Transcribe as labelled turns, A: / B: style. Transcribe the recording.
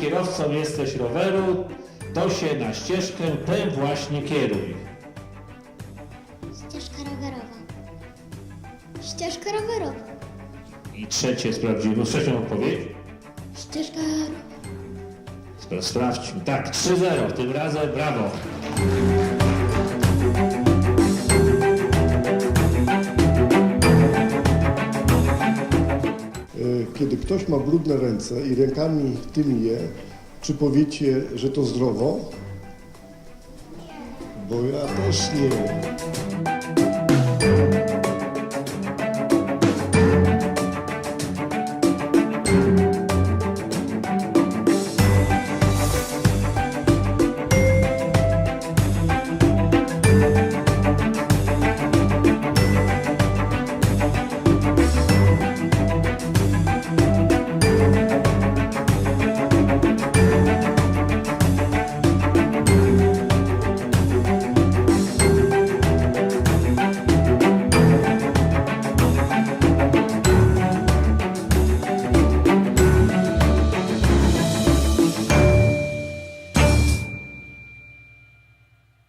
A: kierowcą jesteś roweru, to się na ścieżkę tę właśnie kieruj.
B: Ścieżka rowerowa. Ścieżka rowerowa.
A: I trzecie sprawdzimy, trzecią odpowiedź.
B: Ścieżka rowerowa.
A: Sprawdźmy. Tak, 3-0. Tym razem brawo.
C: Kiedy ktoś ma brudne ręce i rękami tymi je, czy powiecie, że to zdrowo? Bo ja też nie wiem.